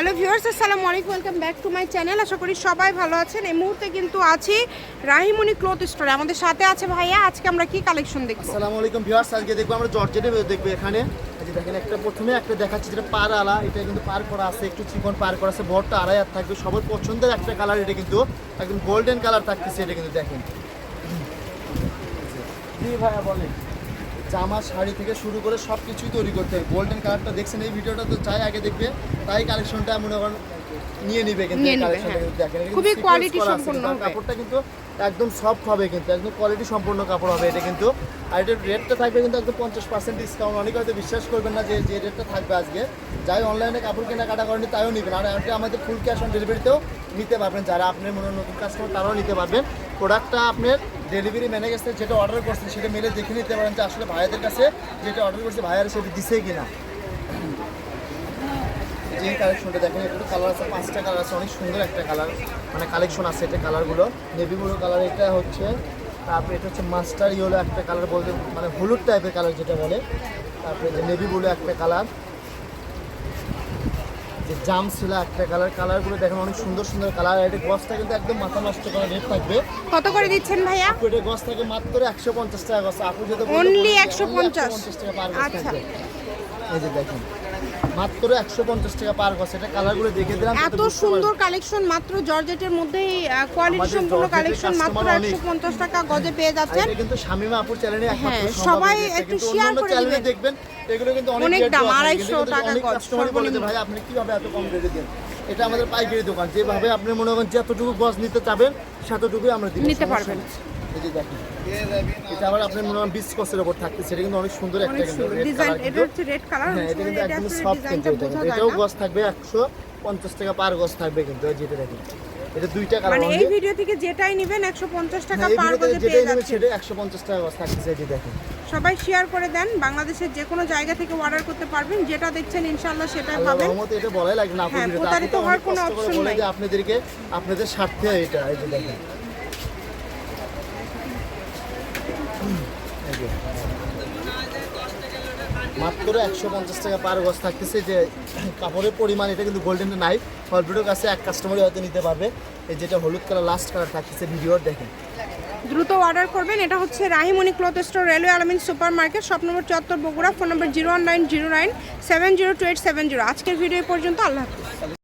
Hello viewers, আসসালামু আলাইকুম, welcome back to my channel. আশা করি সবাই ভালো আছেন। এই মুহূর্তে কিন্তু আছি রাহিমণি ক্লথ স্টোরে। আমাদের সাথে আছে ভাইয়া, আজকে আমরা কি কালেকশন দেখব? আসসালামু আলাইকুম ভিউয়ার্স, আজকে দেখব আমরা জর্জেটে দেখব এখানে। যে দেখেন, একটা প্রথমে একটা দেখাচ্ছি যেটা পার আলা। এটা কিন্তু পার করা আছে, একটু চিকন পার করা আছে, বড়টা আড়াই হাত থাকবে। সবার পছন্দের একটা কালার এটা কিন্তু, একদম গোল্ডেন কালার থাকতেছে এটা কিন্তু দেখেন। জি ভাইয়া, বলেন। জামা শাড়ি থেকে শুরু করে সব কিছুই তৈরি করতে হয়। গোল্ডেন কালারটা দেখছেন, এই ভিডিওটা তো চাই আগে দেখবে। তাই কালেকশনটা মনে করেন নিয়ে নিবে কিন্তু হ্যাঁ। দেখেন খুবই আছে সম্পন্ন হবে। কাপড়টা কিন্তু একদম সফট হবে কিন্তু একদম কোয়ালিটি সম্পূর্ণ কাপড় হবে এটা কিন্তু। আর এটার রেটটা থাকবে কিন্তু একদম পঞ্চাশ পার্সেন্ট ডিসকাউন্ট অনেকে হয়তো বিশ্বাস করবেন না যে যে রেটটা থাকবে আজকে। যাই অনলাইনে কাপড় কেনাকাটা করেন তাইও নেবেন। আর এটা আমাদের ফুল ক্যাশ অন ডেলিভারিতেও নিতে পারবেন। যারা আপনার মনে হয় নতুন কাস্টমার তারাও নিতে পারবেন। প্রোডাক্টটা আপনার ডেলিভারি ম্যানের কাছে যেটা অর্ডার করছেন সেটা মেলে দেখে নিতে পারেন যে আসলে ভাইয়াদের কাছে যেটা অর্ডার করছে ভাইয়ারা সেটা দিছে কিনা। যে কালেকশনটা দেখেন একটু কালার আছে পাঁচটা কালার আছে অনেক সুন্দর একটা কালার মানে কালেকশন আছে এটা কালারগুলো নেভি ব্লু কালার এটা হচ্ছে তারপরে এটা হচ্ছে মাস্টার ইয়েলো একটা কালার বলতে মানে হলুদ টাইপের কালার যেটা বলে। তারপরে যে নেভি ব্লু একটা কালার যে জাম ছিল একটা কালার কালারগুলো দেখেন অনেক সুন্দর সুন্দর কালার এটা গছটা কিন্তু একদম মাথা নষ্ট করা রেট থাকবে। কত করে দিচ্ছেন ভাইয়া? এটা গছ থাকে মাত্র একশো পঞ্চাশ টাকা গছ আপু যেটা বলল, Only বলল যে 150 টাকা পার আচ্ছা। এই যে দেখেন। মাত্র একশো পঞ্চাশ টাকা পার গছ এটা কালারগুলো দেখে দিলাম এত সুন্দর কালেকশন মাত্র জর্জেটের মধ্যেই কোয়ালিটি সম্পূর্ণ কালেকশন মাত্র customer অনেক। একশো পঞ্চাশ টাকা গজে পেয়ে যাচ্ছেন এটা কিন্তু শামিমা আপুর চ্যানেলে হ্যাঁ, সবাই একটু share করে দিবেন। দেখবেন এগুলো কিন্তু অনেক দাম, দেওয়া 250 টাকা গজ, সর্বনিম্ন। ভাই আপনি কীভাবে এত কম রেটে দেন এটা আমাদের পাইকারি দোকান যেভাবে আপনি মনে করেন যতটুকু গজ নিতে চাবেন সেতটুকুই আমরা নিতে পারবেন। এই যে দেখেন এটা আবার আপনি মনে করেন বিশ কসের উপর থাকতে সেটা কিন্তু অনেক সুন্দর একটা কিন্তু এটা হচ্ছে রেড কালার হ্যাঁ এটা কিন্তু একদম সফট কিন্তু এটা কিন্তু। এটাও না। থাকবে একশো পঞ্চাশ টাকা পার গজ থাকবে কিন্তু এই যেটা দেখেন। এটা দুইটা কালার মানে এই ভিডিও থেকে যেটাই নেবেন টাকা হ্যাঁ, পার গজে পেয়ে যাচ্ছেন। সেটা একশো পঞ্চাশ টাকা গজ থাকতেছে এটি দেখেন। সবাই শেয়ার করে দেন বাংলাদেশের যে কোনো জায়গা থেকে অর্ডার করতে পারবেন। যেটা দেখছেন ইনশাল্লাহ সেটাই পাবেন। রহমতে এটা বলাই লাগবে না হ্যাঁ, হওয়ার কোনো নাই। আপনাদেরকে আপনাদের স্বার্থে এটা এই যে দেখেন হুম, এই যে। মাত্র একশো পঞ্চাশ টাকা পার গজ থাকতেছে। যে কাপড়ের পরিমাণ, এটা কিন্তু গোল্ডেন নাই। ফলভিডিওর কাছে এক কাস্টমারই হয়তো নিতে পারবে। এই যেটা হলুদ কালার লাস্ট কালার থাকতেছে ভিডিওর, দেখেন। দ্রুত অর্ডার করবেন। এটা হচ্ছে Rahimoni cloth store railway Alamin super market shop নম্বর চুয়াত্তর, বগুড়া ফোন নম্বর zero one nine zero nine seven zero two eight seven zero আজকের ভিডিও পর্যন্ত, আল্লাহ হাফিজ।